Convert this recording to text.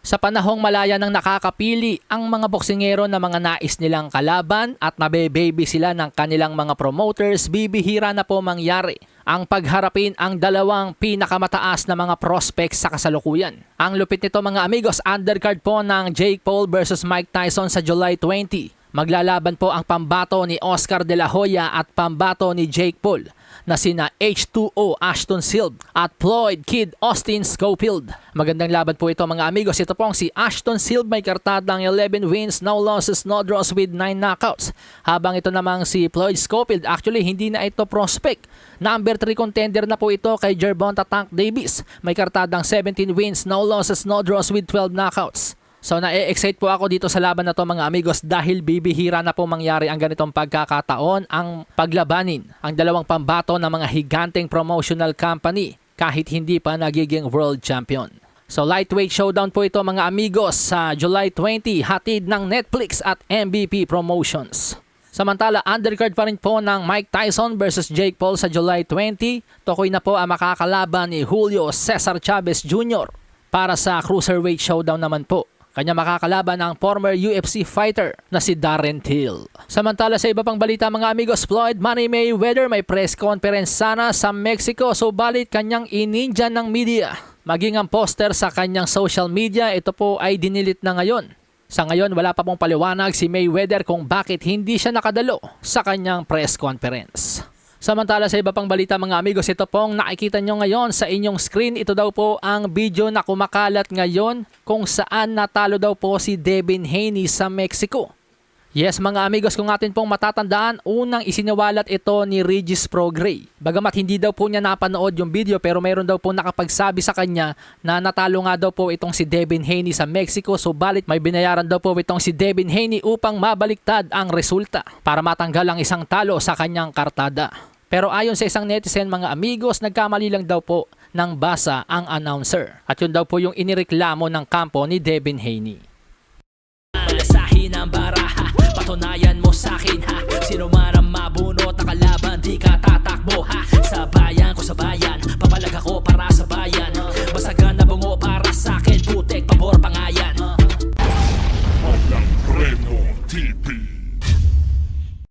Sa panahong malaya nang nakakapili ang mga boksingero na mga nais nilang kalaban at nabe-baby sila ng kanilang mga promoters, bibihira na po mangyari ang pagharapin ang dalawang pinakamataas na mga prospects sa kasalukuyan. Ang lupit nito mga amigos, undercard po ng Jake Paul versus Mike Tyson sa July 20. Maglalaban po ang pambato ni Oscar De La Hoya at pambato ni Jake Paul na sina H2O Ashton Silv at Floyd Kid Austin Schofield. Magandang laban po ito mga amigos. Ito pong si Ashton Silv may kartadang 11 wins, no losses, no draws with 9 knockouts. Habang ito namang si Floyd Schofield, actually hindi na ito prospect. Number 3 contender na po ito kay Gervonta Tank Davis. May kartadang 17 wins, no losses, no draws with 12 knockouts. So na-excite po ako dito sa laban na to mga amigos dahil bibihira na po mangyari ang ganitong pagkakataon ang paglabanin ang dalawang pambato ng mga higanteng promotional company kahit hindi pa nagiging world champion. So lightweight showdown po ito mga amigos sa July 20 hatid ng Netflix at MVP Promotions. Samantala, undercard pa rin po ng Mike Tyson versus Jake Paul sa July 20. Tukoy na po ang makakalaban ni Julio Cesar Chavez Jr. para sa Cruiserweight Showdown naman po. Kanya makakalaban ang former UFC fighter na si Darren Till. Samantala sa iba pang balita mga amigos, Floyd Money Mayweather may press conference sana sa Mexico so balit kanyang ininja ng media. Maging ang poster sa kanyang social media, ito po ay dinilit na ngayon. Sa ngayon, wala pa pong paliwanag si Mayweather kung bakit hindi siya nakadalo sa kanyang press conference. Samantala sa iba pang balita mga amigos, ito pong nakikita nyo ngayon sa inyong screen. Ito daw po ang video na kumakalat ngayon kung saan natalo daw po si Devin Haney sa Mexico. Yes mga amigos, kung atin pong matatandaan, unang isiniwalat ito ni Regis Progrey. Bagamat hindi daw po niya napanood yung video pero mayroon daw po nakapagsabi sa kanya na natalo nga daw po itong si Devin Haney sa Mexico so balit may binayaran daw po itong si Devin Haney upang mabaliktad ang resulta para matanggal ang isang talo sa kanyang kartada. Pero ayon sa isang netizen mga amigos, nagkamali lang daw po ng basa ang announcer. At yun daw po yung inireklamo ng kampo ni Devin Haney. Alasahin ang baraha, patunayan mo sa akin ha Sino man